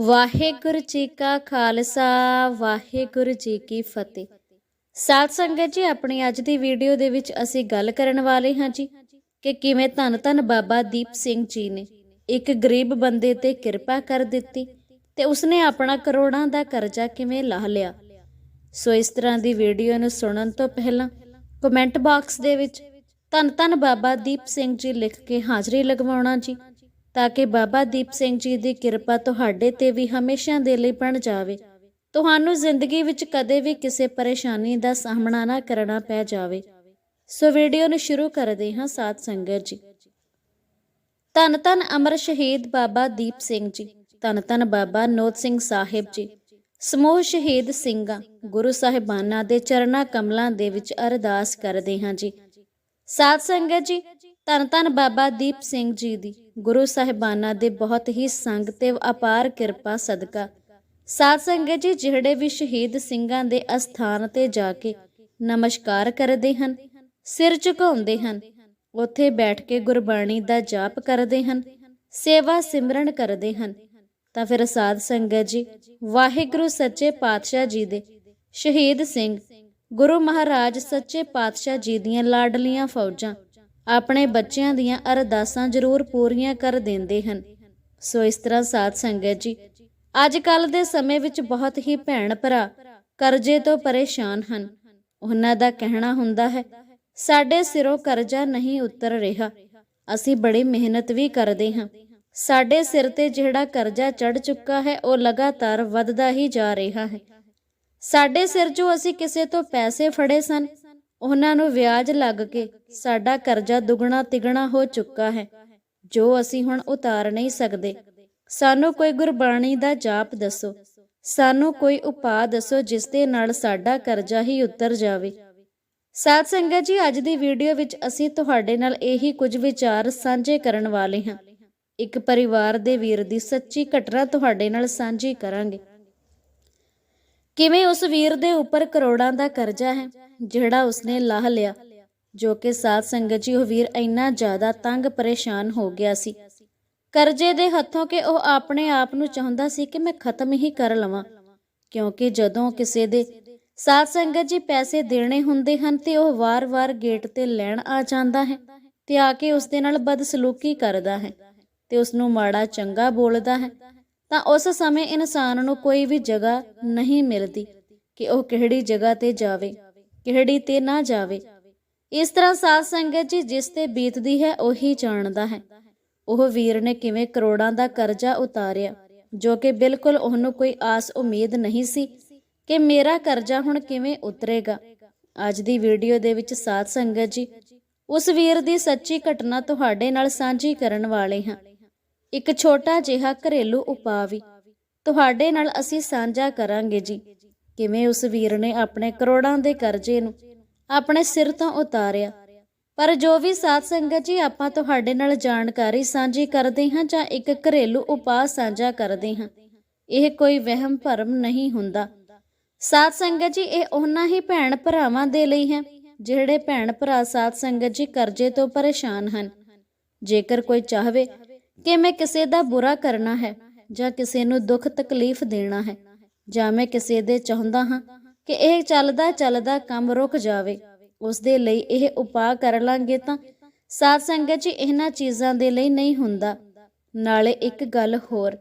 ਵਾਹਿਗੁਰੂ ਜੀ ਕਾ ਖਾਲਸਾ, ਵਾਹਿਗੁਰੂ ਜੀ ਕੀ ਫਤਿਹ। ਸਾਧ ਸੰਗਤ ਜੀ, ਆਪਣੀ ਅੱਜ ਦੀ ਵੀਡੀਓ ਦੇ ਵਿੱਚ ਅਸੀਂ ਗੱਲ ਕਰਨ ਵਾਲੇ ਹਾਂ ਜੀ ਕਿ ਕਿਵੇਂ ਧੰਨ ਧੰਨ ਬਾਬਾ ਦੀਪ ਸਿੰਘ ਜੀ ਨੇ ਇੱਕ ਗਰੀਬ ਬੰਦੇ ਤੇ ਕਿਰਪਾ ਕਰ ਦਿੱਤੀ ਤੇ ਉਸਨੇ ਆਪਣਾ ਕਰੋੜਾਂ ਦਾ ਕਰਜ਼ਾ ਕਿਵੇਂ ਲਾਹ ਲਿਆ। ਸੋ ਇਸ ਤਰ੍ਹਾਂ ਦੀ ਵੀਡੀਓ ਨੂੰ ਸੁਣਨ ਤੋਂ ਪਹਿਲਾਂ ਕਮੈਂਟ ਬਾਕਸ ਦੇ ਵਿੱਚ ਧੰਨ ਧੰਨ ਬਾਬਾ ਦੀਪ ਸਿੰਘ ਜੀ ਲਿਖ ਕੇ ਹਾਜ਼ਰੀ ਲਗਵਾਉਣਾ ਜੀ। ਤਾਂ ਕਿ ਬਾਬਾ ਦੀਪ ਸਿੰਘ ਜੀ ਦੀ ਕਿਰਪਾ ਤੁਹਾਡੇ ਤੇ ਵੀ ਹਮੇਸ਼ਾ ਦੇ ਲਈ ਬਣ ਜਾਵੇ। ਤੁਹਾਨੂੰ ਜ਼ਿੰਦਗੀ ਵਿੱਚ ਕਦੇ ਵੀ ਕਿਸੇ ਪਰੇਸ਼ਾਨੀ ਦਾ ਸਾਹਮਣਾ ਨਾ ਕਰਨਾ ਪੈ ਜਾਵੇ। ਸੋ ਵੀਡੀਓ ਨੂੰ ਸ਼ੁਰੂ ਕਰਦੇ ਹਾਂ ਸਾਧ ਸੰਗਤ ਜੀ। ਧੰਨ ਧੰਨ ਅਮਰ ਸ਼ਹੀਦ ਬਾਬਾ ਦੀਪ ਸਿੰਘ ਜੀ। ਧੰਨ ਧੰਨ ਬਾਬਾ ਨੋਤ ਸਿੰਘ ਸਾਹਿਬ ਜੀ। ਸਮੂਹ ਸ਼ਹੀਦ ਸਿੰਘਾਂ, ਗੁਰੂ ਸਾਹਿਬਾਨਾਂ ਦੇ ਚਰਨਾਂ ਕਮਲਾਂ ਦੇ ਵਿੱਚ ਅਰਦਾਸ ਕਰਦੇ ਹਾਂ ਜੀ। ਸਾਧ ਸੰਗਤ ਜੀ ਧੰਨ ਧੰਨ ਬਾਬਾ ਦੀਪ ਸਿੰਘ ਜੀ ਦੀ। ਗੁਰੂ ਸਾਹਿਬਾਨਾਂ ਦੇ ਬਹੁਤ ਹੀ ਸੰਗ ਤੇ ਅਪਾਰ ਕਿਰਪਾ ਸਦਕਾ। ਸਾਧ ਸੰਗਤ ਜੀ, ਜਿਹੜੇ ਵੀ ਸ਼ਹੀਦ ਸਿੰਘਾਂ ਦੇ ਅਸਥਾਨ ਤੇ ਜਾ ਕੇ ਨਮਸਕਾਰ ਕਰਦੇ ਹਨ, ਸਿਰ ਝੁਕਾਉਂਦੇ ਹਨ, ਉੱਥੇ ਬੈਠ ਕੇ ਗੁਰਬਾਣੀ ਦਾ ਜਾਪ ਕਰਦੇ ਹਨ, ਸੇਵਾ ਸਿਮਰਨ ਕਰਦੇ ਹਨ, ਤਾਂ ਫਿਰ ਸਾਧ ਸੰਗਤ ਜੀ, ਵਾਹਿਗੁਰੂ ਸੱਚੇ ਪਾਤਸ਼ਾਹ ਜੀ ਦੇ ਸ਼ਹੀਦ ਸਿੰਘ, ਗੁਰੂ ਮਹਾਰਾਜ ਸੱਚੇ ਪਾਤਸ਼ਾਹ ਜੀ ਦੀਆਂ ਲਾਡਲੀਆਂ ਫੌਜਾਂ ਆਪਣੇ ਬੱਚਿਆਂ ਦੀਆਂ ਅਰਦਾਸਾਂ ਜ਼ਰੂਰ ਪੂਰੀਆਂ ਕਰ ਦਿੰਦੇ ਹਨ। ਸੋ ਇਸ ਤਰ੍ਹਾਂ ਸਾਧ ਸੰਗਤ ਜੀ, ਅੱਜ ਕੱਲ ਦੇ ਸਮੇਂ ਵਿੱਚ ਬਹੁਤ ਹੀ ਭੈਣ ਭਰਾ ਕਰਜ਼ੇ ਤੋਂ ਪਰੇਸ਼ਾਨ ਹਨ। ਉਹਨਾਂ ਦਾ ਕਹਿਣਾ ਹੁੰਦਾ ਹੈ, ਸਾਡੇ ਸਿਰੋਂ ਕਰਜ਼ਾ ਨਹੀਂ ਉਤਰ ਰਿਹਾ। ਅਸੀਂ ਬੜੀ ਮਿਹਨਤ ਵੀ ਕਰਦੇ ਹਾਂ। ਸਾਡੇ ਸਿਰ ਤੇ ਜਿਹੜਾ ਕਰਜ਼ਾ ਚੜ ਚੁੱਕਾ ਹੈ, ਉਹ ਲਗਾਤਾਰ ਵੱਧਦਾ ਹੀ ਜਾ ਰਿਹਾ ਹੈ। ਸਾਡੇ ਸਿਰ ਜੋ ਅਸੀਂ ਕਿਸੇ ਤੋਂ ਪੈਸੇ ਫੜੇ ਸਨ ਉਹਨਾਂ ਨੂੰ ਵਿਆਜ ਲੱਗ ਕੇ ਸਾਡਾ ਕਰਜ਼ਾ ਦੁੱਗਣਾ ਤਿਗਣਾ ਹੋ ਚੁੱਕਾ ਹੈ, ਜੋ ਅਸੀਂ ਹੁਣ ਉਤਾਰ ਨਹੀਂ ਸਕਦੇ। ਸਾਨੂੰ ਕੋਈ ਗੁਰਬਾਣੀ ਦਾ ਜਾਪ ਦੱਸੋ। ਸਾਨੂੰ ਕੋਈ ਉਪਾਅ ਦੱਸੋ ਜਿਸ ਦੇ ਨਾਲ ਸਾਡਾ ਕਰਜ਼ਾ ਹੀ ਉਤਰ ਜਾਵੇ। ਸਾਧ ਸੰਗਤ ਜੀ, ਅੱਜ ਦੀ ਵੀਡੀਓ ਵਿੱਚ ਅਸੀਂ ਤੁਹਾਡੇ ਨਾਲ ਇਹੀ ਕੁਝ ਵਿਚਾਰ ਸਾਂਝੇ ਕਰਨ ਵਾਲੇ ਹਾਂ। ਇੱਕ ਪਰਿਵਾਰ ਦੇ ਵੀਰ ਦੀ ਸੱਚੀ ਘਟਨਾ ਤੁਹਾਡੇ ਨਾਲ ਸਾਂਝੀ ਕਰਾਂਗੇ। ਕਿਵੇਂ ਉਸ ਵੀਰ ਦੇ ਉੱਪਰ ਕਰੋੜਾਂ ਦਾ ਕਰਜ਼ਾ ਹੈ, ਜਿਹੜਾ ਉਸਨੇ ਲਾਹ ਲਿਆ? ਜੋ ਕਿ ਸਾਧ ਸੰਗਤ ਜੀ, ਉਹ ਵੀਰ ਇੰਨਾ ਜ਼ਿਆਦਾ ਤੰਗ ਪਰੇਸ਼ਾਨ ਹੋ ਗਿਆ ਸੀ। ਕਰਜ਼ੇ ਦੇ ਹੱਥੋਂ ਕਿ ਉਹ ਆਪਣੇ ਆਪ ਨੂੰ ਚਾਹੁੰਦਾ ਸੀ ਕਿ ਮੈਂ ਖਤਮ ਹੀ ਕਰ ਲਵਾਂ? ਕਿਉਂਕਿ ਜਦੋਂ ਕਿਸੇ ਦੇ ਸਾਧ ਸੰਗਤ ਜੀ ਪੈਸੇ ਦੇਣੇ ਹੁੰਦੇ ਹਨ, ਤੇ ਉਹ ਵਾਰ-ਵਾਰ ਗੇਟ ਤੇ ਲੈਣ ਆ ਜਾਂਦਾ ਹੈ ਤੇ ਆ ਕੇ ਉਸ ਦੇ ਨਾਲ ਬਦਸਲੂਕੀ ਕਰਦਾ ਹੈ ਤੇ ਉਸ ਨੂੰ ਮਾੜਾ ਚੰਗਾ ਬੋਲਦਾ ਹੈ। ਤਾਂ ਉਸ ਸਮੇਂ ਇਨਸਾਨ ਨੂੰ ਕੋਈ ਵੀ ਜਗ੍ਹਾ ਨਹੀਂ ਮਿਲਦੀ ਕਿ ਉਹ ਕਿਹੜੀ ਜਗ੍ਹਾ ਤੇ ਜਾਵੇ, ਕਿਹੜੀ ਤੇ ਨਾ ਜਾਵੇ। ਇਸ ਤਰ੍ਹਾਂ ਸਾਧ ਸੰਗਤ ਜੀ ਜਿਸ ਤੇ ਬੀਤਦੀ ਹੈ, ਉਹੀ ਜਾਣਦਾ ਹੈ। ਉਹ ਵੀਰ ਨੇ ਕਿਵੇਂ ਕਰੋੜਾਂ ਦਾ ਕਰਜ਼ਾ ਉਤਾਰਿਆ, ਜੋ ਕਿ ਬਿਲਕੁਲ ਉਹਨੂੰ ਕੋਈ ਆਸ ਉਮੀਦ ਨਹੀਂ ਸੀ ਕਿ ਮੇਰਾ ਕਰਜ਼ਾ ਹੁਣ ਕਿਵੇਂ ਉਤਰੇਗਾ। ਅੱਜ ਦੀ ਵੀਡੀਓ ਦੇ ਵਿੱਚ ਸਾਧ ਸੰਗਤ ਜੀ ਉਸ ਵੀਰ ਦੀ ਸੱਚੀ ਘਟਨਾ ਤੁਹਾਡੇ ਨਾਲ ਸਾਂਝੀ ਕਰਨ ਵਾਲੇ ਹਾਂ। ਇੱਕ ਛੋਟਾ ਜਿਹਾ ਘਰੇਲੂ ਉਪਾਅ ਵੀ। ਤੁਹਾਡੇ ਨਾਲ ਅਸੀਂ ਸਾਂਝਾ ਕਰਾਂਗੇ ਜੀ। ਕਿਵੇਂ ਉਸ ਵੀਰ ਨੇ ਆਪਣੇ ਕਰੋੜਾਂ ਦੇ ਕਰਜ਼ੇ ਨੂੰ ਆਪਣੇ ਸਿਰ ਤੋਂ ਉਤਾਰਿਆ? ਪਰ ਜੋ ਵੀ ਸਾਧ ਸੰਗਤ ਜੀ, ਆਪਾਂ ਤੁਹਾਡੇ ਨਾਲ ਜਾਣਕਾਰੀ ਸਾਂਝੀ ਕਰਦੇ ਹਾਂ ਜਾਂ ਇੱਕ ਘਰੇਲੂ ਉਪਾਅ ਸਾਂਝਾ ਕਰਦੇ ਹਾਂ, ਇਹ ਕੋਈ ਵਹਿਮ ਭਰਮ ਨਹੀਂ ਹੁੰਦਾ। ਸਾਧ ਸੰਗਤ ਜੀ, ਇਹ ਉਹਨਾਂ ਹੀ ਭੈਣ ਭਰਾਵਾਂ ਦੇ ਲਈ ਹੈ, ਜਿਹੜੇ ਭੈਣ ਭਰਾ ਸਾਧ ਸੰਗਤ ਜੀ ਕਰਜ਼ੇ ਤੋਂ ਪਰੇਸ਼ਾਨ ਹਨ। ਜੇਕਰ ਕੋਈ ਚਾਹਵੇ ਕਿ ਮੈਂ ਕਿਸੇ ਦਾ ਬੁਰਾ ਕਰਨਾ ਹੈ ਜਾਂ ਕਿਸੇ ਨੂੰ ਦੁੱਖ ਤਕਲੀਫ ਦੇਣਾ ਹੈ, ਜਾਂ ਮੈਂ ਕਿਸੇ ਦੇ ਚਾਹੁੰਦਾ ਹਾਂ ਕਿ ਇਹ ਚੱਲਦਾ ਚੱਲਦਾ ਕੰਮ ਰੁਕ ਜਾਵੇ, ਉਸ ਦੇ ਲਈ ਇਹ ਉਪਾਅ ਕਰ ਲਾਂਗੇ ਤਾਂ ਸਾਧ ਸੰਗਤ ਜੀ ਇਹਨਾਂ ਚੀਜ਼ਾਂ ਦੇ ਲਈ ਨਹੀਂ ਹੁੰਦਾ। ਨਾਲੇ ਇੱਕ ਗੱਲ ਹੋਰ,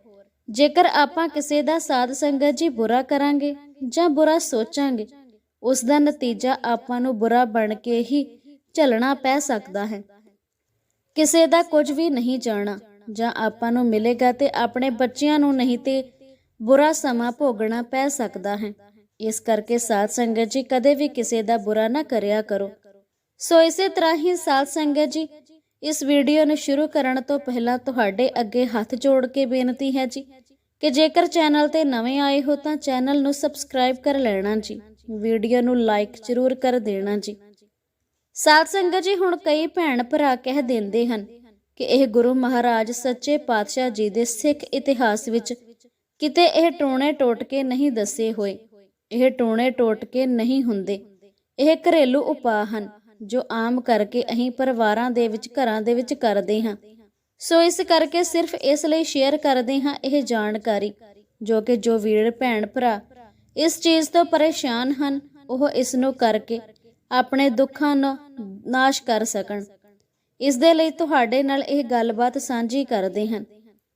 ਜੇਕਰ ਆਪਾਂ ਕਿਸੇ ਦਾ ਸਾਧ ਸੰਗਤ ਜੀ ਬੁਰਾ ਕਰਾਂਗੇ ਜਾਂ ਬੁਰਾ ਸੋਚਾਂਗੇ, ਉਸ ਦਾ ਨਤੀਜਾ ਆਪਾਂ ਨੂੰ ਬੁਰਾ ਬਣ ਕੇ ਹੀ ਝੱਲਣਾ ਪੈ ਸਕਦਾ ਹੈ। ਕਿਸੇ ਦਾ ਕੁਝ ਵੀ ਨਹੀਂ ਜਾਣਾ ਜਾਂ ਆਪਾਂ ਨੂੰ ਮਿਲੇਗਾ ਤੇ ਆਪਣੇ ਬੱਚਿਆਂ ਨੂੰ ਨਹੀਂ ਤੇ ਬੁਰਾ ਸਮਾਂ ਭੋਗਣਾ ਪੈ ਸਕਦਾ ਹੈ। ਇਸ ਕਰਕੇ ਸਾਧ ਸੰਗਤ ਜੀ, ਕਦੇ ਵੀ ਕਿਸੇ ਦਾ ਬੁਰਾ ਨਾ ਕਰਿਆ ਕਰੋ। ਸੋ ਇਸੇ ਤਰ੍ਹਾਂ ਹੀ ਸਾਧ ਸੰਗਤ ਜੀ, ਇਸ ਵੀਡੀਓ ਨੂੰ ਸ਼ੁਰੂ ਕਰਨ ਤੋਂ ਪਹਿਲਾਂ ਤੁਹਾਡੇ ਅੱਗੇ ਹੱਥ ਜੋੜ ਕੇ ਬੇਨਤੀ ਹੈ ਜੀ ਕਿ ਜੇਕਰ ਚੈਨਲ ਤੇ ਨਵੇਂ ਆਏ ਹੋ ਤਾਂ ਚੈਨਲ ਨੂੰ ਸਬਸਕ੍ਰਾਈਬ ਕਰ ਲੈਣਾ ਜੀ। ਵੀਡੀਓ ਨੂੰ ਲਾਈਕ ਜ਼ਰੂਰ ਕਰ ਦੇਣਾ ਜੀ। ਸਾਧ ਸੰਗਤ ਜੀ, ਹੁਣ ਕਈ ਭੈਣ ਭਰਾ ਕਹਿ ਦਿੰਦੇ ਹਨ ਕਿ ਇਹ ਗੁਰੂ ਮਹਾਰਾਜ ਸੱਚੇ ਪਾਤਸ਼ਾਹ ਜੀ ਦੇ ਸਿੱਖ ਇਤਿਹਾਸ ਵਿੱਚ ਕਿਤੇ ਇਹ ਟੋਣੇ ਟੋਟਕੇ ਨਹੀਂ ਦੱਸੇ ਹੋਏ, ਇਹ ਟੋਣੇ ਟੋਟਕੇ ਨਹੀਂ ਹੁੰਦੇ। ਇਹ ਘਰੇਲੂ ਉਪਾਅ ਹਨ ਜੋ ਆਮ ਕਰਕੇ ਅਸੀਂ ਪਰਿਵਾਰਾਂ ਦੇ ਵਿੱਚ, ਘਰਾਂ ਦੇ ਵਿੱਚ ਕਰਦੇ ਹਾਂ। ਸੋ ਇਸ ਕਰਕੇ ਸਿਰਫ ਇਸ ਲਈ ਸ਼ੇਅਰ ਕਰਦੇ ਹਾਂ ਇਹ ਜਾਣਕਾਰੀ, ਜੋ ਕਿ ਜੋ ਵੀਰ, ਭੈਣ, ਭਰਾ ਇਸ ਚੀਜ਼ ਤੋਂ ਪਰੇਸ਼ਾਨ ਹਨ, ਉਹ ਇਸ ਨੂੰ ਕਰਕੇ ਆਪਣੇ ਦੁੱਖਾਂ ਨੂੰ ਨਾਸ਼ ਕਰ ਸਕਣ। ਇਸ ਦੇ ਲਈ ਤੁਹਾਡੇ ਨਾਲ ਇਹ ਗੱਲਬਾਤ ਸਾਂਝੀ ਕਰਦੇ ਹਨ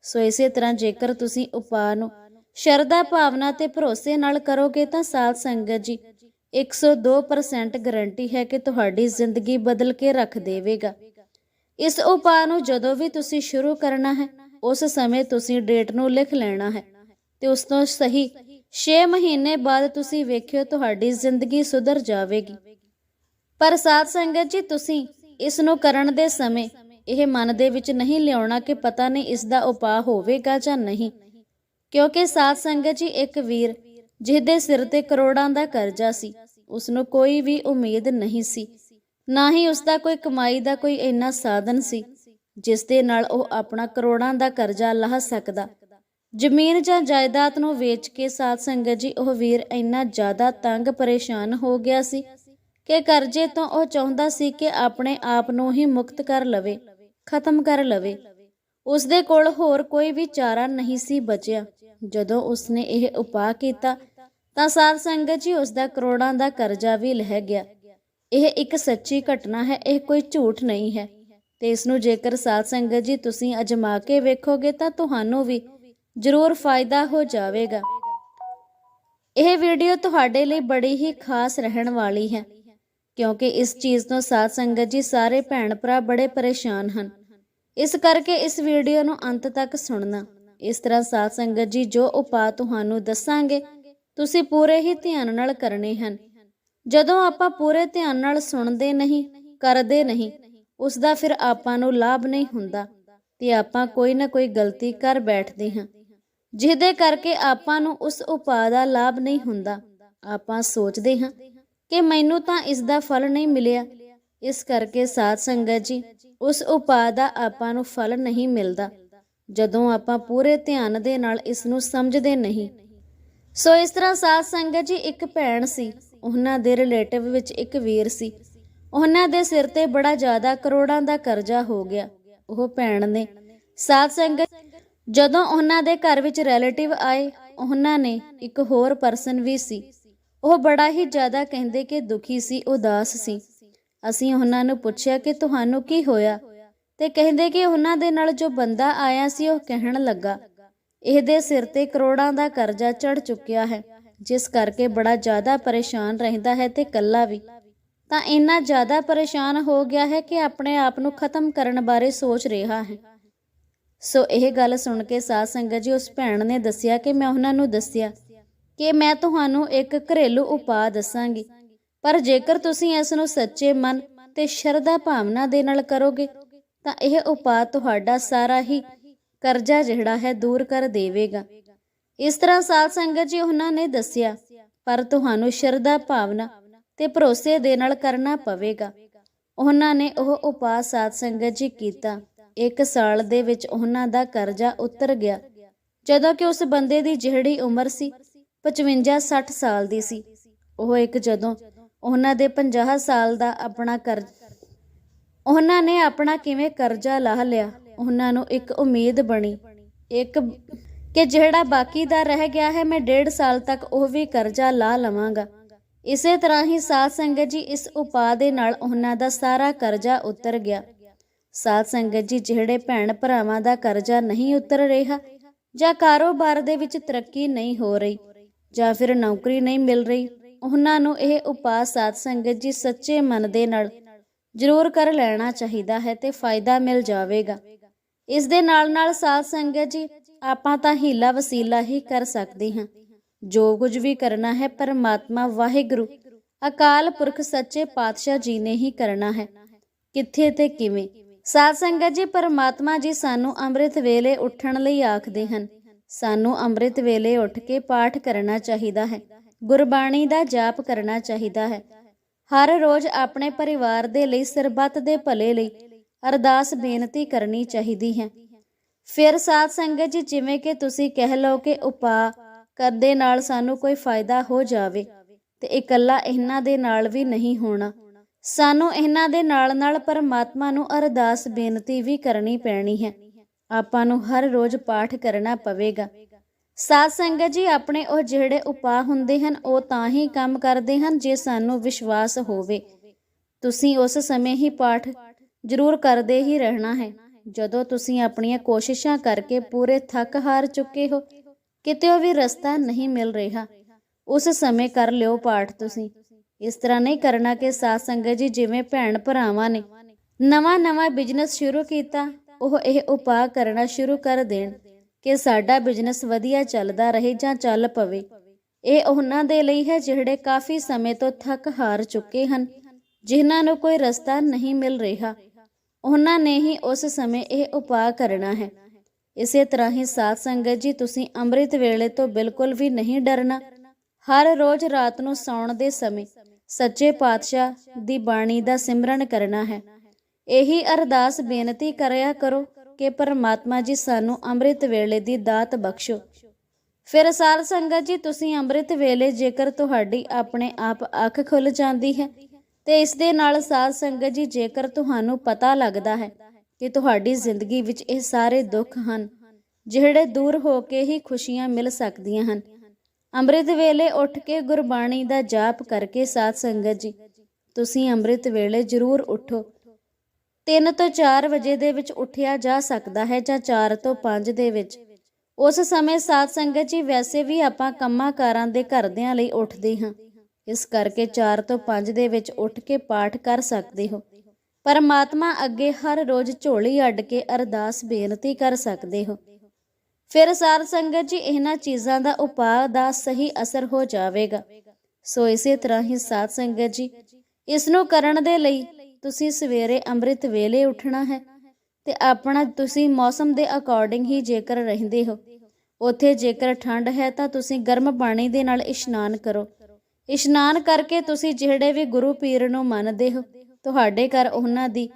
ਸੋ ਇਸੇ ਤਰ੍ਹਾਂ ਜੇਕਰ ਤੁਸੀਂ ਉਪਾਅ ਨੂੰ ਸ਼ਰਧਾ ਭਾਵਨਾ ਤੇ ਭਰੋਸੇ ਨਾਲ ਕਰੋਗੇ ਤਾਂ ਸਾਧ ਸੰਗਤ ਜੀ 102% ਗਾਰੰਟੀ ਹੈ ਕਿ ਤੁਹਾਡੀ ਜ਼ਿੰਦਗੀ ਬਦਲ ਕੇ ਰੱਖ ਦੇਵੇਗਾ। ਇਸ ਉਪਾਅ ਨੂੰ ਜਦੋਂ ਵੀ ਤੁਸੀਂ ਸ਼ੁਰੂ ਕਰਨਾ ਹੈ, ਉਸ ਸਮੇਂ ਤੁਸੀਂ ਡੇਟ ਨੂੰ ਲਿਖ ਲੈਣਾ ਹੈ ਤੇ ਉਸ ਤੋਂ ਸਹੀ 6 ਮਹੀਨੇ ਬਾਅਦ ਤੁਸੀਂ ਵੇਖਿਓ ਤੁਹਾਡੀ ਜ਼ਿੰਦਗੀ ਸੁਧਰ ਜਾਵੇਗੀ। ਪਰ ਸਾਧ ਸੰਗਤ ਜੀ, ਤੁਸੀਂ ਇਸ ਨੂੰ ਕਰਨ ਦੇ ਸਮੇਂ ਇਹ ਮਨ ਦੇ ਵਿੱਚ ਨਹੀਂ ਲਿਆਉਣਾ ਕਿ ਪਤਾ ਨਹੀਂ ਇਸ ਦਾ ਉਪਾਅ ਹੋਵੇਗਾ ਜਾਂ ਨਹੀਂ। ਕਿਉਂਕਿ ਸਾਧ ਸੰਗਤ ਜੀ ਇੱਕ ਵੀਰ, ਜਿਹਦੇ ਸਿਰ ਤੇ ਕਰੋੜਾਂ ਦਾ ਕਰਜ਼ਾ ਸੀ ਉਸ ਨੂੰ ਕੋਈ ਵੀ ਉਮੀਦ ਨਹੀਂ ਸੀ। ਨਾ ਹੀ ਉਸ ਦਾ ਕੋਈ ਕਮਾਈ ਦਾ ਕੋਈ ਇੰਨਾ ਸਾਧਨ ਸੀ, ਜਿਸ ਦੇ ਨਾਲ ਉਹ ਆਪਣਾ ਕਰੋੜਾਂ ਦਾ ਕਰਜ਼ਾ ਲਾਹ ਸਕਦਾ। ਜ਼ਮੀਨ ਜਾਂ ਜਾਇਦਾਦ ਨੂੰ ਵੇਚ ਕੇ ਸਾਧ ਸੰਗਤ ਜੀ ਉਹ ਵੀਰ ਇੰਨਾ ਜ਼ਿਆਦਾ ਤੰਗ ਪਰੇਸ਼ਾਨ ਹੋ ਗਿਆ ਸੀ ਕਿ ਕਰਜ਼ੇ ਤੋਂ ਉਹ ਚਾਹੁੰਦਾ ਸੀ ਕਿ ਆਪਣੇ ਆਪ ਨੂੰ ਹੀ ਮੁਕਤ ਕਰ ਲਵੇ, ਖਤਮ ਕਰ ਲਵੇ। ਉਸ ਦੇ ਕੋਲ ਹੋਰ ਕੋਈ ਵੀ ਚਾਰਾ ਨਹੀਂ ਸੀ ਬਚਿਆ। ਜਦੋਂ ਉਸਨੇ ਇਹ ਉਪਾਅ ਕੀਤਾ, ਤਾਂ ਸਾਧ ਸੰਗਤ ਜੀ ਉਸ ਦਾ ਕਰੋੜਾਂ ਦਾ ਕਰਜ਼ਾ ਵੀ ਲਹਿ ਗਿਆ। ਇਹ ਇੱਕ ਸੱਚੀ ਘਟਨਾ ਹੈ, ਇਹ ਕੋਈ ਝੂਠ ਨਹੀਂ ਹੈ। ਤੇ ਇਸ ਨੂੰ ਜੇਕਰ ਸਾਧ ਸੰਗਤ ਜੀ ਤੁਸੀਂ ਅਜਮਾ ਕੇ ਵੇਖੋਗੇ, ਤਾਂ ਤੁਹਾਨੂੰ ਵੀ ਜ਼ਰੂਰ ਫਾਇਦਾ ਹੋ ਜਾਵੇਗਾ। ਇਹ ਵੀਡੀਓ ਤੁਹਾਡੇ ਲਈ ਬੜੀ ਹੀ ਖਾਸ ਰਹਿਣ ਵਾਲੀ ਹੈ। ਕਿਉਂਕਿ ਇਸ ਚੀਜ਼ ਤੋਂ ਸਾਧ ਸੰਗਤ ਜੀ ਸਾਰੇ ਭੈਣ ਭਰਾ ਬੜੇ ਪਰੇਸ਼ਾਨ ਹਨ। ਇਸ ਕਰਕੇ ਇਸ ਵੀਡੀਓ ਨੂੰ ਅੰਤ ਤੱਕ ਸੁਣਨਾ। ਇਸ ਤਰ੍ਹਾਂ ਸਾਧ ਸੰਗਤ ਜੀ ਜੋ ਉਪਾਅ ਤੁਹਾਨੂੰ ਦੱਸਾਂਗੇ, ਤੁਸੀਂ ਪੂਰੇ ਹੀ ਧਿਆਨ ਨਾਲ ਕਰਨੇ ਹਨ। ਜਦੋਂ ਆਪਾਂ ਪੂਰੇ ਧਿਆਨ ਨਾਲ ਸੁਣਦੇ ਨਹੀਂ, ਕਰਦੇ ਨਹੀਂ ਉਸ ਦਾ ਫਿਰ ਆਪਾਂ ਨੂੰ ਲਾਭ ਨਹੀਂ ਹੁੰਦਾ ਤੇ ਆਪਾਂ ਕੋਈ ਨਾ ਕੋਈ ਗਲਤੀ ਕਰ ਬੈਠਦੇ ਹਾਂ। ਜਿਹਦੇ ਕਰਕੇ ਆਪਾਂ ਨੂੰ ਉਸ ਉਪਾਅ ਦਾ ਲਾਭ ਨਹੀਂ ਹੁੰਦਾ। ਆਪਾਂ ਸੋਚਦੇ ਹਾਂ ਕਿ ਮੈਨੂੰ ਤਾਂ ਇਸ ਦਾ ਫਲ ਨਹੀਂ ਮਿਲਿਆ। ਇਸ ਕਰਕੇ ਸਾਧ ਸੰਗਤ ਜੀ, ਉਸ ਉਪਾਅ ਦਾ ਆਪਾਂ ਨੂੰ ਫਲ ਨਹੀਂ ਮਿਲਦਾ, ਜਦੋਂ ਆਪਾਂ ਪੂਰੇ ਧਿਆਨ ਦੇ ਨਾਲ ਇਸ ਨੂੰ ਸਮਝਦੇ ਨਹੀਂ। ਸੋ ਇਸ ਤਰ੍ਹਾਂ ਸਾਧ ਸੰਗਤ ਜੀ ਇੱਕ ਭੈਣ ਸੀ, ਉਹਨਾਂ ਦੇ ਰਿਲੇਟਿਵ ਵਿੱਚ ਇੱਕ ਵੀਰ ਸੀ। ਉਹਨਾਂ ਦੇ ਸਿਰ ਤੇ ਬੜਾ ਜ਼ਿਆਦਾ ਕਰੋੜਾਂ ਦਾ ਕਰਜ਼ਾ ਹੋ ਗਿਆ। ਉਹ ਭੈਣ ਨੇ ਸਾਧ ਸੰਗਤ, ਜਦੋਂ ਉਹਨਾਂ ਦੇ ਘਰ ਵਿੱਚ ਰਿਲੇਟਿਵ ਆਏ, ਉਹਨਾਂ ਨੇ ਇੱਕ ਹੋਰ ਪਰਸਨ ਵੀ ਸੀ। ਉਹ ਬੜਾ ਹੀ ਜ਼ਿਆਦਾ ਕਹਿੰਦੇ ਕਿ ਦੁਖੀ ਸੀ, ਉਦਾਸ ਸੀ। ਅਸੀਂ ਉਹਨਾਂ ਨੂੰ ਪੁੱਛਿਆ ਕਿ ਤੁਹਾਨੂੰ ਕੀ ਹੋਇਆ? ਤੇ ਕਹਿੰਦੇ ਕਿ ਉਹਨਾਂ ਦੇ ਨਾਲ ਜੋ ਬੰਦਾ ਆਇਆ ਸੀ, ਉਹ ਕਹਿਣ ਲੱਗਾ, ਇਹਦੇ ਸਿਰ ਤੇ ਕਰੋੜਾਂ ਦਾ ਕਰਜ਼ਾ ਚੜ ਚੁੱਕਿਆ ਹੈ, ਜਿਸ ਕਰਕੇ ਬੜਾ ਜ਼ਿਆਦਾ ਪਰੇਸ਼ਾਨ ਰਹਿੰਦਾ ਹੈ ਤੇ ਕੱਲਾ ਵੀ। ਤਾਂ ਇੰਨਾ ਜ਼ਿਆਦਾ ਪਰੇਸ਼ਾਨ ਹੋ ਗਿਆ ਹੈ ਕਿ ਆਪਣੇ ਆਪ ਨੂੰ ਖਤਮ ਕਰਨ ਬਾਰੇ ਸੋਚ ਰਿਹਾ ਹੈ। ਸੋ ਇਹ ਗੱਲ ਸੁਣ ਕੇ ਸਾਧ ਸੰਗਤ ਜੀ, ਉਸ ਭੈਣ ਨੇ ਦੱਸਿਆ ਕਿ ਮੈਂ ਉਹਨਾਂ ਨੂੰ ਦੱਸਿਆ ਕਿ ਮੈਂ ਤੁਹਾਨੂੰ ਇੱਕ ਘਰੇਲੂ ਉਪਾਅ ਦੱਸਾਂਗੀ। ਪਰ ਜੇਕਰ ਤੁਸੀਂ ਇਸ ਨੂੰ ਸੱਚੇ ਮਨ ਤੇ ਸ਼ਰਧਾ ਭਾਵਨਾ ਦੇ ਨਾਲ ਕਰੋਗੇ, ਤਾਂ ਇਹ ਉਪਾਅ ਤੁਹਾਡਾ ਸਾਰਾ ਹੀ ਕਰਜ਼ਾ ਜਿਹੜਾ ਹੈ ਦੂਰ ਕਰ ਦੇਵੇਗਾ। ਇਸ ਤਰ੍ਹਾਂ ਸਾਧ ਸੰਗਤ ਜੀ ਉਹਨਾਂ ਨੇ ਦੱਸਿਆ, ਪਰ ਤੁਹਾਨੂੰ ਸ਼ਰਧਾ ਭਾਵਨਾ ਤੇ ਭਰੋਸੇ ਦੇ ਨਾਲ ਕਰਨਾ ਪਵੇਗਾ। ਉਹਨਾਂ ਨੇ ਉਹ ਉਪਾਅ ਸਾਧ ਸੰਗਤ ਜੀ ਕੀਤਾ। ਇੱਕ ਸਾਲ ਦੇ ਵਿੱਚ ਉਹਨਾਂ ਦਾ ਕਰਜ਼ਾ ਉਤਰ ਗਿਆ। ਜਦੋਂ ਕਿ ਉਸ ਬੰਦੇ ਦੀ ਜਿਹੜੀ ਉਮਰ ਸੀ 55 60 ਸਾਲ ਦੀ ਸੀ। ਉਹ ਇੱਕ ਜਦੋਂ ਉਹਨਾਂ ਦੇ 50 ਸਾਲ ਦਾ ਆਪਣਾ ਕਰ, ਉਹਨਾਂ ਨੇ ਆਪਣਾ ਕਿਵੇਂ ਕਰਜ਼ਾ ਲਾਹ ਲਿਆ, ਉਹਨਾਂ ਨੂੰ ਇੱਕ ਉਮੀਦ ਬਣੀ। ਇੱਕ ਕਿ ਜਿਹੜਾ ਬਾਕੀ ਦਾ ਰਹਿ ਗਿਆ ਹੈ, ਮੈਂ ਡੇਢ ਸਾਲ ਤੱਕ ਉਹ ਵੀ ਕਰਜ਼ਾ ਲਾ ਲਵਾਂਗਾ। ਇਸੇ ਤਰ੍ਹਾਂ ਹੀ ਸਾਧ ਸੰਗਤ ਜੀ ਇਸ ਉਪਾਅ ਦੇ ਨਾਲ ਉਹਨਾਂ ਦਾ ਸਾਰਾ ਕਰਜ਼ਾ ਉਤਰ ਗਿਆ। ਸਾਧ ਸੰਗਤ ਜੀ ਜਿਹੜੇ ਭੈਣ ਭਰਾਵਾਂ ਦਾ ਕਰਜ਼ਾ ਨਹੀਂ ਉਤਰ ਰਿਹਾ ਜਾਂ ਕਾਰੋਬਾਰ ਦੇ ਵਿੱਚ ਤਰੱਕੀ ਨਹੀਂ ਹੋ ਰਹੀ ਜਾਂ ਫਿਰ ਨੌਕਰੀ ਨਹੀਂ ਮਿਲ ਰਹੀ, ਉਹਨਾਂ ਨੂੰ ਇਹ ਉਪਾਅ ਸਾਧ ਸੰਗਤ ਜੀ ਸੱਚੇ ਮਨ ਦੇ ਨਾਲ ਜ਼ਰੂਰ ਕਰ ਲੈਣਾ ਚਾਹੀਦਾ ਹੈ ਤੇ ਫਾਇਦਾ ਮਿਲ ਜਾਵੇਗਾ। ਇਸ ਦੇ ਨਾਲ ਨਾਲ ਸਾਧ ਸੰਗਤ ਜੀ, ਆਪਾਂ ਤਾਂ ਹੀਲਾ ਵਸੀਲਾ ਹੀ ਕਰ ਸਕਦੇ ਹਾਂ। ਜੋ ਕੁਝ ਵੀ ਕਰਨਾ ਹੈ, ਪਰਮਾਤਮਾ, ਵਾਹਿਗੁਰੂ, ਅਕਾਲ ਪੁਰਖ, ਸੱਚੇ ਪਾਤਸ਼ਾਹ ਜੀ ਨੇ ਹੀ ਕਰਨਾ ਹੈ। ਕਿੱਥੇ ਤੇ ਕਿਵੇਂ? ਸਾਧ ਸੰਗਤ ਜੀ, ਪਰਮਾਤਮਾ ਜੀ ਸਾਨੂੰ ਅੰਮ੍ਰਿਤ ਵੇਲੇ ਉੱਠਣ ਲਈ ਆਖਦੇ ਹਨ ਸਾਨੂੰ ਅੰਮ੍ਰਿਤ ਵੇਲੇ ਉੱਠ ਕੇ ਪਾਠ ਕਰਨਾ ਚਾਹੀਦਾ ਹੈ। ਗੁਰਬਾਣੀ ਦਾ ਜਾਪ ਕਰਨਾ ਚਾਹੀਦਾ ਹੈ। ਹਰ ਰੋਜ਼ ਆਪਣੇ ਪਰਿਵਾਰ ਦੇ ਲਈ ਸਰਬੱਤ ਦੇ ਭਲੇ ਲਈ ਅਰਦਾਸ ਬੇਨਤੀ ਕਰਨੀ ਚਾਹੀਦੀ ਹੈ। ਫਿਰ ਸਾਧ ਸੰਗਤ ਜੀ, ਜਿਵੇਂ ਕਿ ਤੁਸੀਂ ਕਹਿ ਲਓ ਕਿ ਉਪਾਅ ਕਰਦੇ ਨਾਲ ਸਾਨੂੰ ਕੋਈ ਫਾਇਦਾ ਹੋ ਜਾਵੇ, ਤੇ ਇਕੱਲਾ ਇਹਨਾਂ ਦੇ ਨਾਲ ਵੀ ਨਹੀਂ ਹੋਣਾ। ਸਾਨੂੰ ਇਹਨਾਂ ਦੇ ਨਾਲ ਨਾਲ ਪਰਮਾਤਮਾ ਨੂੰ ਅਰਦਾਸ ਬੇਨਤੀ ਵੀ ਕਰਨੀ ਪੈਣੀ ਹੈ। ਆਪਾਂ ਨੂੰ ਹਰ ਰੋਜ਼ ਪਾਠ ਕਰਨਾ ਪਵੇਗਾ। ਸਾਧ ਸੰਗਤ ਜੀ, ਆਪਣੇ ਉਹ ਜਿਹੜੇ ਉਪਾਅ ਹੁੰਦੇ ਹਨ, ਉਹ ਤਾਂ ਹੀ ਕੰਮ ਕਰਦੇ ਹਨ ਜੇ ਸਾਨੂੰ ਵਿਸ਼ਵਾਸ ਹੋਵੇ। ਤੁਸੀਂ ਉਸ ਸਮੇਂ ਹੀ ਪਾਠ ਜ਼ਰੂਰ ਕਰਦੇ ਹੀ ਰਹਿਣਾ ਹੈ। ਜਦੋਂ ਤੁਸੀਂ ਆਪਣੀਆਂ ਕੋਸ਼ਿਸ਼ਾਂ ਕਰਕੇ ਪੂਰੇ ਥੱਕ ਹਾਰ ਚੁੱਕੇ ਹੋ, ਕਿਤੇ ਵੀ ਰਸਤਾ ਨਹੀਂ ਮਿਲ ਰਿਹਾ, ਉਸ ਸਮੇਂ ਕਰ ਲਿਓ ਪਾਠ ਤੁਸੀਂ। ਇਸ ਤਰ੍ਹਾਂ ਨਹੀਂ ਕਰਨਾ ਕਿ ਸਾਧ ਸੰਗਤ ਜੀ, ਜਿਵੇਂ ਭੈਣ ਭਰਾਵਾਂ ਨੇ ਨਵਾਂ ਨਵਾਂ ਬਿਜ਼ਨਸ ਸ਼ੁਰੂ ਕੀਤਾ ਉਹ ਇਹ ਉਪਾਅ ਕਰਨਾ ਸ਼ੁਰੂ ਕਰ ਦੇਣ ਕਿ ਸਾਡਾ ਬਿਜ਼ਨਸ ਵਧੀਆ ਚੱਲਦਾ ਰਹੇ ਜਾਂ ਚੱਲ ਪਵੇ। ਇਹ ਉਹਨਾਂ ਦੇ ਲਈ ਹੈ ਜਿਹੜੇ ਕਾਫੀ ਸਮੇਂ ਤੋਂ ਥੱਕ ਹਾਰ ਚੁੱਕੇ ਹਨ, ਜਿਨ੍ਹਾਂ ਨੂੰ ਕੋਈ ਰਸਤਾ ਨਹੀਂ ਮਿਲ ਰਿਹਾ। ਉਹਨਾਂ ਨੇ ਹੀ ਉਸ ਸਮੇਂ ਇਹ ਉਪਾਅ ਕਰਨਾ ਹੈ। ਇਸੇ ਤਰ੍ਹਾਂ ਹੀ ਸਾਧ ਸੰਗਤ ਜੀ, ਤੁਸੀਂ ਅੰਮ੍ਰਿਤ ਵੇਲੇ ਤੋਂ ਬਿਲਕੁਲ ਵੀ ਨਹੀਂ ਡਰਨਾ। ਹਰ ਰੋਜ਼ ਰਾਤ ਨੂੰ ਸੌਣ ਦੇ ਸਮੇਂ ਸੱਚੇ ਪਾਤਸ਼ਾਹ ਦੀ ਬਾਣੀ ਦਾ ਸਿਮਰਨ ਕਰਨਾ ਹੈ। ਇਹੀ ਅਰਦਾਸ ਬੇਨਤੀ ਕਰਿਆ ਕਰੋ ਕਿ ਪਰਮਾਤਮਾ ਜੀ ਸਾਨੂੰ ਅੰਮ੍ਰਿਤ ਵੇਲੇ ਦੀ ਦਾਤ ਬਖਸ਼ੋ। ਫਿਰ ਸਾਧ ਸੰਗਤ ਜੀ, ਤੁਸੀਂ ਅੰਮ੍ਰਿਤ ਵੇਲੇ ਜੇਕਰ ਤੁਹਾਡੀ ਆਪਣੇ ਆਪ ਅੱਖ ਖੁੱਲ ਜਾਂਦੀ ਹੈ, ਤੇ ਇਸ ਦੇ ਨਾਲ ਸਾਧ ਸੰਗਤ ਜੀ, ਜੇਕਰ ਤੁਹਾਨੂੰ ਪਤਾ ਲੱਗਦਾ ਹੈ ਕਿ ਤੁਹਾਡੀ ਜ਼ਿੰਦਗੀ ਵਿੱਚ ਇਹ ਸਾਰੇ ਦੁੱਖ ਹਨ, ਜਿਹੜੇ ਦੂਰ ਹੋ ਕੇ ਹੀ ਖੁਸ਼ੀਆਂ ਮਿਲ ਸਕਦੀਆਂ ਹਨ, ਅੰਮ੍ਰਿਤ ਵੇਲੇ ਉੱਠ ਕੇ ਗੁਰਬਾਣੀ ਦਾ ਜਾਪ ਕਰਕੇ ਸਾਧ ਸੰਗਤ ਜੀ, ਤੁਸੀਂ ਅੰਮ੍ਰਿਤ ਵੇਲੇ ਜ਼ਰੂਰ ਉਠੋ। 3 ਤੋਂ 4 ਵਜੇ ਦੇ ਵਿੱਚ ਉੱਠਿਆ ਜਾ ਸਕਦਾ ਹੈ ਜਾਂ 4 ਤੋਂ 5 ਦੇ ਵਿੱਚ। ਉਸ ਸਮੇਂ ਸਾਧ ਸੰਗਤ ਜੀ, ਵੈਸੇ ਵੀ ਆਪਾਂ ਕੰਮਾਂ ਕਾਰਾਂ ਦੇ ਘਰਦਿਆਂ ਲਈ ਉੱਠਦੇ ਹਾਂ। ਇਸ ਕਰਕੇ 4 ਤੋਂ 5 ਦੇ ਵਿੱਚ ਉੱਠ ਕੇ ਪਾਠ ਕਰ ਸਕਦੇ ਹੋ। ਪਰਮਾਤਮਾ ਅੱਗੇ ਹਰ ਰੋਜ਼ ਝੋਲੀ ਅੱਡ ਕੇ ਅਰਦਾਸ ਬੇਨਤੀ ਕਰ ਸਕਦੇ ਹੋ। ਫਿਰ ਸਾਧ ਸੰਗਤ ਜੀ, ਇਹਨਾਂ ਚੀਜ਼ਾਂ ਦਾ ਉਪਾਅ ਦਾ ਸਹੀ ਅਸਰ ਹੋ ਜਾਵੇਗਾ। ਸੋ ਇਸੇ ਤਰ੍ਹਾਂ ਹੀ ਸਾਧ ਸੰਗਤ ਜੀ, ਇਸ ਨੂੰ ਕਰਨ ਦੇ ਲਈ ਤੁਸੀਂ ਸਵੇਰੇ ਅੰਮ੍ਰਿਤ ਵੇਲੇ ਉੱਠਣਾ ਹੈ ਤੇ ਆਪਣਾ ਤੁਸੀਂ ਮੌਸਮ ਦੇ ਅਕੋਰਡਿੰਗ ਹੀ ਜੇਕਰ ਰਹਿੰਦੇ ਹੋ। ਉੱਥੇ ਜੇਕਰ ਠੰਡ ਹੈ ਤਾਂ ਤੁਸੀਂ ਗਰਮ ਪਾਣੀ ਦੇ ਨਾਲ ਇਸ਼ਨਾਨ ਕਰੋ। ਇਸ਼ਨਾਨ ਕਰਕੇ ਤੁਸੀਂ ਜਿਹੜੇ ਵੀ ਗੁਰੂ ਪੀਰ ਨੂੰ ਮੰਨਦੇ ਹੋ, ਤੁਹਾਡੇ ਘਰ ਉਹਨਾਂ ਦੀ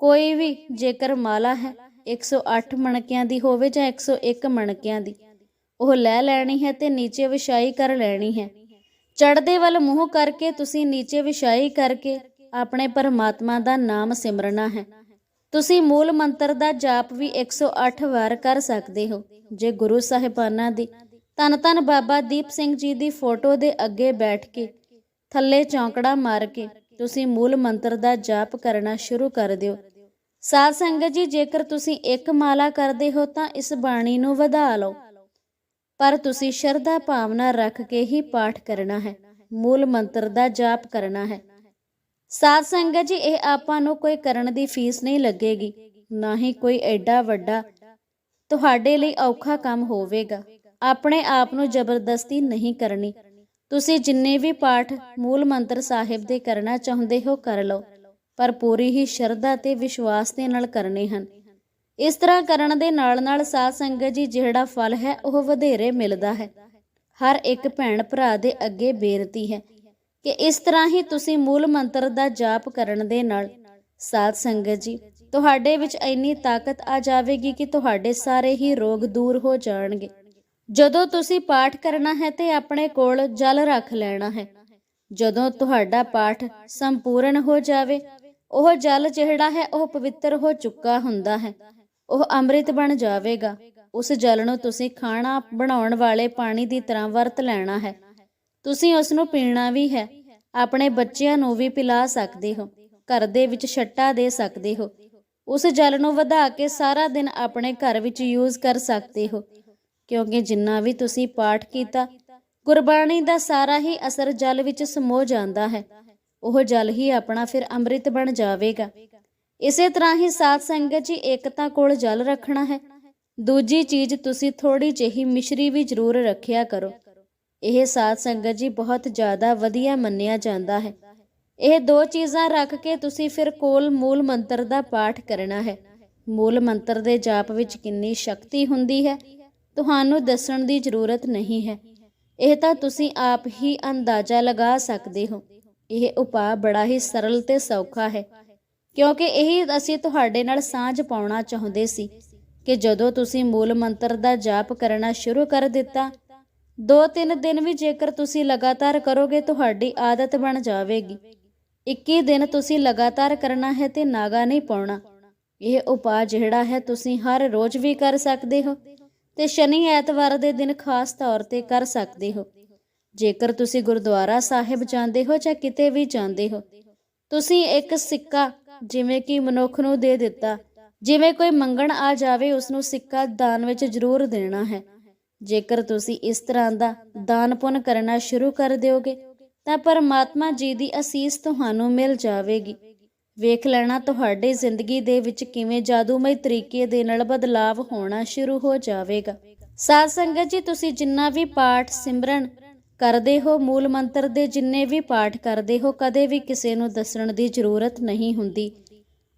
ਕੋਈ ਵੀ ਜੇਕਰ ਮਾਲਾ ਹੈ 108 ਮਣਕਿਆਂ ਦੀ ਹੋਵੇ ਜਾਂ 101 ਮਣਕਿਆਂ ਦੀ, ਉਹ ਲੈ ਲੈਣੀ ਹੈ ਤੇ ਨੀਚੇ ਵਿਛਾਈ ਕਰ ਲੈਣੀ ਹੈ। ਚੜਦੇ ਵੱਲ ਮੂੰਹ ਕਰਕੇ ਤੁਸੀਂ ਨੀਚੇ ਵਿਛਾਈ ਕਰਕੇ ਆਪਣੇ ਪਰਮਾਤਮਾ ਦਾ ਨਾਮ ਸਿਮਰਨਾ ਹੈ। ਤੁਸੀਂ ਮੂਲ ਮੰਤਰ ਦਾ ਜਾਪ ਵੀ 108 ਵਾਰ ਕਰ ਸਕਦੇ ਹੋ। ਜੇ ਗੁਰੂ ਸਾਹਿਬਾਨਾਂ ਦੀ ਤਨ ਤਨ ਬਾਬਾ ਦੀਪ ਸਿੰਘ ਜੀ ਦੀ ਫੋਟੋ ਦੇ ਅੱਗੇ ਬੈਠ ਕੇ, ਥੱਲੇ ਚੌਂਕੜਾ ਮਾਰ ਕੇ ਤੁਸੀਂ ਮੂਲ ਮੰਤਰ ਦਾ ਜਾਪ ਕਰਨਾ ਸ਼ੁਰੂ ਕਰ ਦਿਓ। ਸਾਧ ਸੰਗਤ ਜੀ, ਜੇਕਰ ਤੁਸੀਂ ਇੱਕ ਮਾਲਾ ਕਰਦੇ ਹੋ ਤਾਂ ਇਸ ਬਾਣੀ ਨੂੰ ਵਧਾ ਲਓ। ਪਰ ਤੁਸੀਂ ਸ਼ਰਧਾ ਭਾਵਨਾ ਰੱਖ ਕੇ ਹੀ ਪਾਠ ਕਰਨਾ ਹੈ। ਮੂਲ ਮੰਤਰ ਦਾ ਜਾਪ ਕਰਨਾ ਹੈ। ਸਾਧ ਸੰਗਤ ਜੀ, ਇਹ ਆਪਾਂ ਨੂੰ ਕੋਈ ਕਰਨ ਦੀ ਫੀਸ ਨਹੀਂ ਲੱਗੇਗੀ, ਨਾ ਹੀ ਕੋਈ ਐਡਾ ਵੱਡਾ। ਤੁਹਾਡੇ ਲਈ ਔਖਾ ਕੰਮ ਹੋਵੇਗਾ। ਆਪਣੇ ਆਪ ਨੂੰ ਜ਼ਬਰਦਸਤੀ ਨਹੀਂ ਕਰਨੀ। ਤੁਸੀਂ ਜਿੰਨੇ ਵੀ ਪਾਠ ਮੂਲ ਮੰਤਰ ਸਾਹਿਬ ਦੇ ਕਰਨਾ ਚਾਹੁੰਦੇ ਹੋ ਕਰ ਲਓ, ਪਰ ਪੂਰੀ ਹੀ ਸ਼ਰਧਾ ਤੇ ਵਿਸ਼ਵਾਸ ਦੇ ਨਾਲ ਕਰਨੇ ਹਨ। ਇਸ ਤਰ੍ਹਾਂ ਕਰਨ ਦੇ ਨਾਲ ਨਾਲ ਸਾਧ ਸੰਗਤ ਜੀ, ਜਿਹੜਾ ਫਲ ਹੈ, ਉਹ ਵਧੇਰੇ ਮਿਲਦਾ ਹੈ। ਹਰ ਇੱਕ ਭੈਣ ਭਰਾ ਦੇ ਅੱਗੇ ਬੇਨਤੀ ਹੈ ਕਿ ਇਸ ਤਰ੍ਹਾਂ ਹੀ ਤੁਸੀਂ ਮੂਲ ਮੰਤਰ ਦਾ ਜਾਪ ਕਰਨ ਦੇ ਨਾਲ ਸਾਧ ਸੰਗਤ ਜੀ, ਤੁਹਾਡੇ ਵਿੱਚ ਇੰਨੀ ਤਾਕਤ ਆ ਜਾਵੇਗੀ ਕਿ ਤੁਹਾਡੇ ਸਾਰੇ ਹੀ ਰੋਗ ਦੂਰ ਹੋ ਜਾਣਗੇ। ਜਦੋਂ ਤੁਸੀਂ ਪਾਠ ਕਰਨਾ ਹੈ ਤੇ ਆਪਣੇ ਕੋਲ ਜਲ ਰੱਖ ਲੈਣਾ ਹੈ। ਜਦੋਂ ਤੁਹਾਡਾ ਪਾਠ ਸੰਪੂਰਨ ਹੋ ਜਾਵੇ, ਉਹ ਜਲ ਜਿਹੜਾ ਹੈ ਉਹ ਪਵਿੱਤਰ ਹੋ ਚੁੱਕਾ ਹੁੰਦਾ ਹੈ। ਉਹ ਅੰਮ੍ਰਿਤ ਬਣ ਜਾਵੇਗਾ। ਉਸ ਜਲ ਨੂੰ ਤੁਸੀਂ ਖਾਣਾ ਬਣਾਉਣ ਵਾਲੇ ਪਾਣੀ ਦੀ ਤਰ੍ਹਾਂ ਵਰਤ ਲੈਣਾ ਹੈ। ਤੁਸੀਂ ਉਸ ਨੂੰ ਪੀਣਾ ਵੀ ਹੈ। ਆਪਣੇ ਬੱਚਿਆਂ ਨੂੰ ਵੀ ਪਿਲਾ ਸਕਦੇ ਹੋ, ਘਰ ਦੇ ਵਿੱਚ ਛੱਟਾ ਦੇ ਸਕਦੇ ਹੋ। ਉਸ ਜਲ ਨੂੰ ਵਧਾ ਕੇ ਸਾਰਾ ਦਿਨ ਆਪਣੇ ਘਰ ਵਿੱਚ ਯੂਜ਼ ਕਰ ਸਕਦੇ ਹੋ। ਕਿਉਂਕਿ ਜਿੰਨਾ ਵੀ ਤੁਸੀਂ ਪਾਠ ਕੀਤਾ, ਗੁਰਬਾਣੀ ਦਾ ਸਾਰਾ ਹੀ ਅਸਰ ਜਲ ਵਿੱਚ ਸਮੋ ਜਾਂਦਾ ਹੈ। ਉਹ ਜਲ ਹੀ ਆਪਣਾ ਫਿਰ ਅੰਮ੍ਰਿਤ ਬਣ ਜਾਵੇਗਾ। ਇਸੇ ਤਰ੍ਹਾਂ ਹੀ ਸਾਧ ਸੰਗਤ ਜੀ ਇੱਕ ਕੋਲ ਜਲ ਰੱਖਣਾ ਹੈ। ਦੂਜੀ ਚੀਜ਼ ਤੁਸੀਂ ਥੋੜੀ ਜਿਹੀ ਮਿਸ਼ਰੀ ਵੀ ਜ਼ਰੂਰ ਰੱਖਿਆ ਕਰੋ। ਇਹ ਸਾਧ ਸੰਗਤ ਜੀ ਬਹੁਤ ਜ਼ਿਆਦਾ ਵਧੀਆ ਮੰਨਿਆ ਜਾਂਦਾ ਹੈ। ਇਹ ਦੋ ਚੀਜ਼ਾਂ ਰੱਖ ਕੇ ਤੁਸੀਂ ਫਿਰ ਕੋਲ ਮੂਲ ਮੰਤਰ ਦਾ ਪਾਠ ਕਰਨਾ ਹੈ। ਮੂਲ ਮੰਤਰ ਦੇ ਜਾਪ ਵਿੱਚ ਕਿੰਨੀ ਸ਼ਕਤੀ ਹੁੰਦੀ ਹੈ, ਤੁਹਾਨੂੰ ਦੱਸਣ ਦੀ ਜ਼ਰੂਰਤ ਨਹੀਂ ਹੈ। ਇਹ ਤਾਂ ਤੁਸੀਂ ਆਪ ਹੀ ਅੰਦਾਜ਼ਾ ਲਗਾ ਸਕਦੇ ਹੋ। ਇਹ ਉਪਾਅ ਬੜਾ ਹੀ ਸਰਲ ਤੇ ਸੌਖਾ ਹੈ, ਕਿਉਂਕਿ ਇਹੀ ਅਸੀਂ ਤੁਹਾਡੇ ਨਾਲ ਸਾਂਝ ਪਾਉਣਾ ਚਾਹੁੰਦੇ ਸੀ ਕਿ ਜਦੋਂ ਤੁਸੀਂ ਮੂਲ ਮੰਤਰ ਦਾ ਜਾਪ ਕਰਨਾ ਸ਼ੁਰੂ ਕਰ ਦਿੱਤਾ ਦੋ ਤਿੰਨ ਦਿਨ ਵੀ ਜੇਕਰ ਤੁਸੀਂ ਲਗਾਤਾਰ ਕਰੋਗੇ, ਤੁਹਾਡੀ ਆਦਤ ਬਣ ਜਾਵੇਗੀ। 21 ਦਿਨ ਤੁਸੀਂ ਲਗਾਤਾਰ ਕਰਨਾ ਹੈ ਤੇ ਨਾਗਾ ਨਹੀਂ ਪਾਉਣਾ। ਇਹ ਉਪਾਅ ਜਿਹੜਾ ਹੈ, ਤੁਸੀਂ ਹਰ ਰੋਜ਼ ਵੀ ਕਰ ਸਕਦੇ ਹੋ ਤੇ ਸ਼ਨੀ ਐਤਵਾਰ ਦੇ ਦਿਨ ਖਾਸ ਤੌਰ ਤੇ ਕਰ ਸਕਦੇ ਹੋ। ਜੇਕਰ ਤੁਸੀਂ ਗੁਰਦੁਆਰਾ ਸਾਹਿਬ ਜਾਂਦੇ ਹੋ ਜਾਂ ਕਿਤੇ ਵੀ ਜਾਂਦੇ ਹੋ, ਤੁਸੀਂ ਇੱਕ ਸਿੱਕਾ ਜਿਵੇਂ ਕਿ ਮਨੁੱਖ ਨੂੰ ਦੇ ਦਿੱਤਾ, ਜਿਵੇਂ ਕੋਈ ਮੰਗਣ ਆ ਜਾਵੇ ਉਸ ਨੂੰ ਸਿੱਕਾ ਦਾਨ ਵਿੱਚ ਜ਼ਰੂਰ ਦੇਣਾ ਹੈ। ਜੇਕਰ ਤੁਸੀਂ ਇਸ ਤਰ੍ਹਾਂ ਦਾ ਦਾਨ ਪੁੰਨ ਕਰਨਾ ਸ਼ੁਰੂ ਕਰ ਦਿਓਗੇ, ਤਾਂ ਪਰਮਾਤਮਾ ਜੀ ਦੀ ਅਸੀਸ ਤੁਹਾਨੂੰ ਮਿਲ ਜਾਵੇਗੀ। ਵੇਖ ਲੈਣਾ ਤੁਹਾਡੀ ਜ਼ਿੰਦਗੀ ਦੇ ਵਿੱਚ ਕਿਵੇਂ ਜਾਦੂਮਈ ਤਰੀਕੇ ਦੇ ਨਾਲ ਬਦਲਾਵ ਹੋਣਾ ਸ਼ੁਰੂ ਹੋ ਜਾਵੇਗਾ। ਸਾਧ ਸੰਗਤ ਜੀ, ਤੁਸੀਂ ਜਿੰਨਾ ਵੀ ਪਾਠ ਸਿਮਰਨ ਕਰਦੇ ਹੋ, ਮੂਲ ਮੰਤਰ ਦੇ ਜਿੰਨੇ ਵੀ ਪਾਠ ਕਰਦੇ ਹੋ, ਕਦੇ ਵੀ ਕਿਸੇ ਨੂੰ ਦੱਸਣ ਦੀ ਜ਼ਰੂਰਤ ਨਹੀਂ ਹੁੰਦੀ।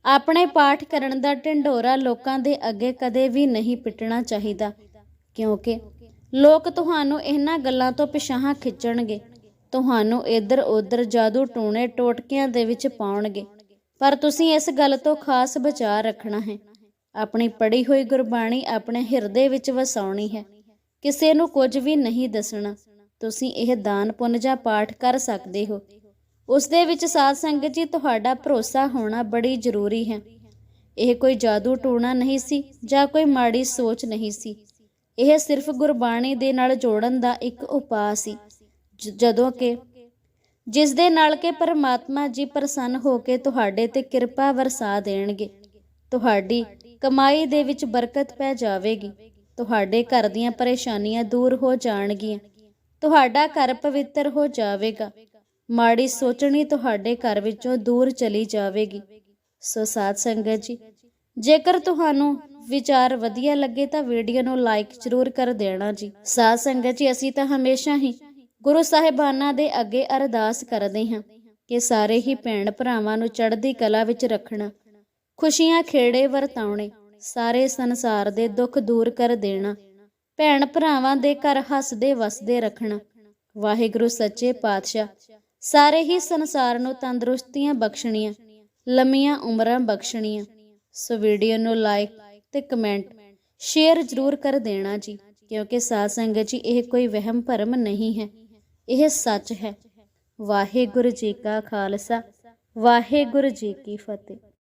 ਆਪਣੇ ਪਾਠ ਕਰਨ ਦਾ ਢਿੰਡੋਰਾ ਲੋਕਾਂ ਦੇ ਅੱਗੇ ਕਦੇ ਵੀ ਨਹੀਂ ਪਿੱਟਣਾ ਚਾਹੀਦਾ। ਕਿਉਂਕਿ ਲੋਕ ਤੁਹਾਨੂੰ ਇਹਨਾਂ ਗੱਲਾਂ ਤੋਂ ਪਿਛਾਹਾਂ ਖਿੱਚਣਗੇ। ਤੁਹਾਨੂੰ ਇੱਧਰ ਉੱਧਰ ਜਾਦੂ ਟੂਣੇ ਟੋਟਕਿਆਂ ਦੇ ਵਿੱਚ ਪਾਉਣਗੇ। ਪਰ ਤੁਸੀਂ ਇਸ ਗੱਲ ਤੋਂ ਖਾਸ ਬਚਾਅ ਰੱਖਣਾ ਹੈ। ਆਪਣੀ ਪੜ੍ਹੀ ਹੋਈ ਗੁਰਬਾਣੀ ਆਪਣੇ ਹਿਰਦੇ ਵਿੱਚ ਵਸਾਉਣੀ ਹੈ। ਕਿਸੇ ਨੂੰ ਕੁਝ ਵੀ ਨਹੀਂ ਦੱਸਣਾ। ਤੁਸੀਂ ਇਹ ਦਾਨ ਪੁੰਨ ਜਾਂ ਪਾਠ ਕਰ ਸਕਦੇ ਹੋ। ਉਸ ਦੇ ਵਿੱਚ ਸਾਧ ਸੰਗਤ ਜੀ ਤੁਹਾਡਾ ਭਰੋਸਾ ਹੋਣਾ ਬੜੀ ਜ਼ਰੂਰੀ ਹੈ। ਇਹ ਕੋਈ ਜਾਦੂ ਟੂਣਾ ਨਹੀਂ ਸੀ ਜਾਂ ਕੋਈ ਮਾੜੀ ਸੋਚ ਨਹੀਂ ਸੀ। ਇਹ ਸਿਰਫ ਗੁਰਬਾਣੀ ਦੇ ਨਾਲ ਜੋੜਨ ਦਾ ਇੱਕ ਉਪਾਅ ਸੀ। ਜਦੋਂ ਕਿ ਜਿਸ ਦੇ ਨਾਲ ਕਿ ਪਰਮਾਤਮਾ ਜੀ ਪ੍ਰਸੰਨ ਹੋ ਕੇ ਤੁਹਾਡੇ ਤੇ ਕਿਰਪਾ ਵਰਸਾ ਦੇਣਗੇ, ਤੁਹਾਡੀ ਕਮਾਈ ਦੇ ਵਿੱਚ ਬਰਕਤ ਪੈ ਜਾਵੇਗੀ, ਤੁਹਾਡੇ ਘਰ ਦੀਆਂ ਪਰੇਸ਼ਾਨੀਆਂ ਦੂਰ ਹੋ ਜਾਣਗੀਆਂ, ਤੁਹਾਡਾ ਘਰ ਪਵਿੱਤਰ ਹੋ ਜਾਵੇਗਾ, ਮਾੜੀ ਸੋਚਣੀ ਤੁਹਾਡੇ ਘਰ ਵਿੱਚੋਂ ਦੂਰ ਚਲੀ ਜਾਵੇਗੀ। ਸੋ ਸਾਧ ਸੰਗਤ ਜੀ, ਜੇਕਰ ਤੁਹਾਨੂੰ ਵਿਚਾਰ ਵਧੀਆ ਲੱਗੇ ਤਾਂ ਵੀਡੀਓ ਨੂੰ ਲਾਈਕ ਜ਼ਰੂਰ ਕਰ ਦੇਣਾ ਜੀ। ਸਾਧ ਸੰਗਤ ਜੀ, ਅਸੀਂ ਤਾਂ ਹਮੇਸ਼ਾ ਹੀ ਗੁਰੂ ਸਾਹਿਬਾਨਾਂ ਦੇ ਅੱਗੇ ਅਰਦਾਸ ਕਰਦੇ ਹਾਂ ਕਿ ਸਾਰੇ ਹੀ ਭੈਣ ਭਰਾਵਾਂ ਨੂੰ ਚੜ੍ਹਦੀ ਕਲਾ ਵਿੱਚ ਰੱਖਣਾ, ਖੁਸ਼ੀਆਂ ਖੇੜੇ ਵਰਤਾਉਣੇ, ਸਾਰੇ ਸੰਸਾਰ ਦੇ ਦੁੱਖ ਦੂਰ ਕਰ ਦੇਣਾ, ਭੈਣ ਭਰਾਵਾਂ ਦੇ ਘਰ ਹੱਸਦੇ ਵਸਦੇ ਰੱਖਣਾ। ਵਾਹਿਗੁਰੂ ਸੱਚੇ ਪਾਤਸ਼ਾਹ, ਸਾਰੇ ਹੀ ਸੰਸਾਰ ਨੂੰ ਤੰਦਰੁਸਤੀਆਂ ਬਖਸ਼ਣੀਆਂ, ਲੰਮੀਆਂ ਉਮਰਾਂ ਬਖਸ਼ਣੀਆਂ। ਸੋ ਵੀਡੀਓ ਨੂੰ ਲਾਈਕ ਤੇ ਕਮੈਂਟ ਸ਼ੇਅਰ ਜ਼ਰੂਰ ਕਰ ਦੇਣਾ ਜੀ, ਕਿਉਂਕਿ ਸਾਧ ਸੰਗਤ ਜੀ, ਇਹ ਕੋਈ ਵਹਿਮ ਭਰਮ ਨਹੀਂ ਹੈ। ਇਹ ਸੱਚ ਹੈ। ਵਾਹਿਗੁਰੂ ਜੀ ਕਾ ਖਾਲਸਾ, ਵਾਹਿਗੁਰੂ ਜੀ ਕੀ ਫਤਿਹ।